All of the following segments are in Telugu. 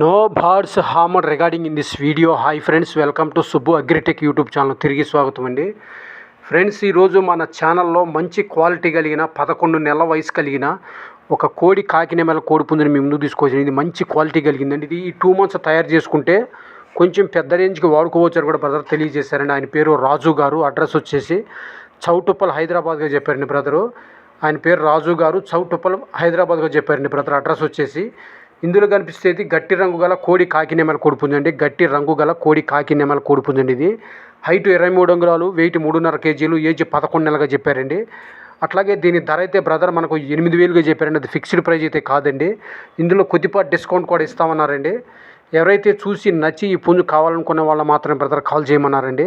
No birds hammer regarding in this video. Hi friends welcome to Subbu agritech YouTube channel. తిరిగి స్వాగతం అండి. ఫ్రెండ్స్ ఈరోజు మన ఛానల్లో మంచి క్వాలిటీ కలిగిన పదకొండు నెలల వయసు కలిగిన ఒక కోడి కాకినెమల కోడి పుంజుని మీ ముందు తీసుకొచ్చింది ఇది మంచి క్వాలిటీ కలిగిందండి. ఇది ఈ టూ మంత్స్ తయారు చేసుకుంటే కొంచెం పెద్ద రేంజ్కి వాడుకోవచ్చు అని కూడా బ్రదర్ తెలియజేశారండి. ఆయన పేరు రాజు గారు. అడ్రస్ వచ్చేసి చౌటుప్పల్ హైదరాబాద్గా చెప్పారండి బ్రదరు. ఆయన పేరు రాజు గారు చౌటుప్పల్ హైదరాబాద్గా చెప్పారండి బ్రదర్. అడ్రస్ వచ్చేసి ఇందులో కనిపిస్తేది గట్టి రంగు గల కోడి కాకి నెమల కోడిపుంజండి గట్టి రంగు గల కోడి కాకి నెమల కోడిపుంజండి ఇది. హైట్ ఇరవై మూడు అంగుళాలు వెయిట్ మూడున్నర కేజీలు ఏజ్ పదకొండు నెలలుగా చెప్పారండి. అట్లాగే దీని ధర అయితే బ్రదర్ మనకు ఎనిమిది వేలుగా చెప్పారండి. అది ఫిక్స్డ్ ప్రైజ్ అయితే కాదండి. ఇందులో కొద్దిపాటి డిస్కౌంట్ కూడా ఇస్తామన్నారండి. ఎవరైతే చూసి నచ్చి ఈ పుంజు కావాలనుకునే వాళ్ళు మాత్రమే బ్రదర్ కాల్ చేయమన్నారండి.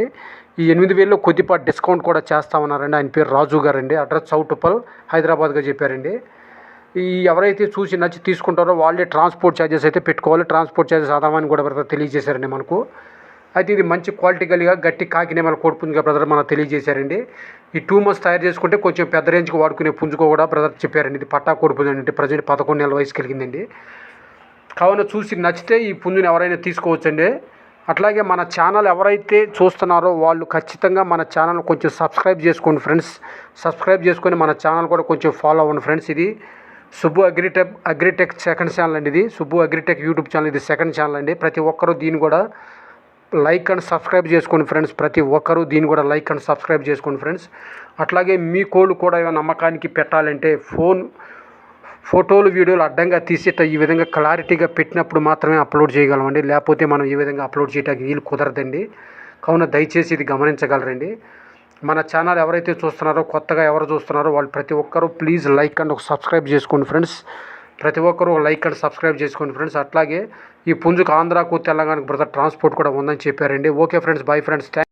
ఈ ఎనిమిది వేల్లో కొద్దిపాటి డిస్కౌంట్ కూడా చేస్తామన్నారండి. ఆయన పేరు రాజు గారండి. అడ్రస్ చౌటుప్పల్ హైదరాబాద్గా చెప్పారండి. ఈ ఎవరైతే చూసి నచ్చి తీసుకుంటారో వాళ్ళే ట్రాన్స్పోర్ట్ ఛార్జెస్ అయితే పెట్టుకోవాలి. ట్రాన్స్పోర్ట్ ఛార్జెస్ ఆదామని కూడా బ్రదర్ తెలియజేశారండి మనకు. అయితే ఇది మంచి క్వాలిటీ కలిగా గట్టి కాకినేమల కోడిపుంజుగా బ్రదర్ మనకు తెలియజేశారండి. ఈ టూ మంత్స్ తయారు చేసుకుంటే కొంచెం పెద్ద రేంజ్కి వాడుకునే పుంజుకో కూడా బ్రదర్ చెప్పారండి. ఇది పట్టా కోడిపుంజు అంటే ప్రజెంట్ పదకొండు నెలల వయసు కలిగిందండి కావున చూసి నచ్చితే ఈ పుంజుని ఎవరైనా తీసుకోవచ్చండి. అట్లాగే మన ఛానల్ ఎవరైతే చూస్తున్నారో వాళ్ళు ఖచ్చితంగా మన ఛానల్ కొంచెం సబ్స్క్రైబ్ చేసుకోండి ఫ్రెండ్స్. సబ్స్క్రైబ్ చేసుకొని మన ఛానల్ కూడా కొంచెం ఫాలో అవ్వండి ఫ్రెండ్స్ ఇది. Subbu agritech agritech second channel అండి ఇది. సుబ్బు అగ్రిటెక్ యూట్యూబ్ ఛానల్ ఇది సెకండ్ ఛానల్ అండి. ప్రతి ఒక్కరూ దీన్ని కూడా లైక్ అండ్ సబ్స్క్రైబ్ చేసుకోండి ఫ్రెండ్స్. ప్రతి ఒక్కరూ దీన్ని కూడా లైక్ అండ్ సబ్స్క్రైబ్ చేసుకోండి ఫ్రెండ్స్. అట్లాగే మీ కోళ్ళు కూడా ఏమైనా నమ్మకానికి పెట్టాలంటే ఫోన్ ఫోటోలు వీడియోలు అడ్డంగా తీసేట ఈ విధంగా క్లారిటీగా పెట్టినప్పుడు మాత్రమే అప్లోడ్ చేయగలమండి. లేకపోతే మనం ఈ విధంగా అప్లోడ్ చేయడానికి వీలు కుదరదండి. కావున దయచేసి ఇది గమనించగలరండి. మన ఛానల్ ఎవరైతే చూస్తున్నారో కొత్తగా ఎవరు చూస్తున్నారో వాళ్ళు ప్రతి ఒక్కరూ ప్లీజ్ లైక్ అండ్ ఒక సబ్స్క్రైబ్ చేసుకోండి ఫ్రెండ్స్. ప్రతి ఒక్కరూ లైక్ అండ్ సబ్స్క్రైబ్ చేసుకోండి ఫ్రెండ్స్. అట్లాగే ఈ పుంజుకు ఆంధ్రాకు తెలంగాణకు బ్రదర్ ట్రాన్స్పోర్ట్ కూడా ఉందని చెప్పారండి. Okay friends bye friends. Thank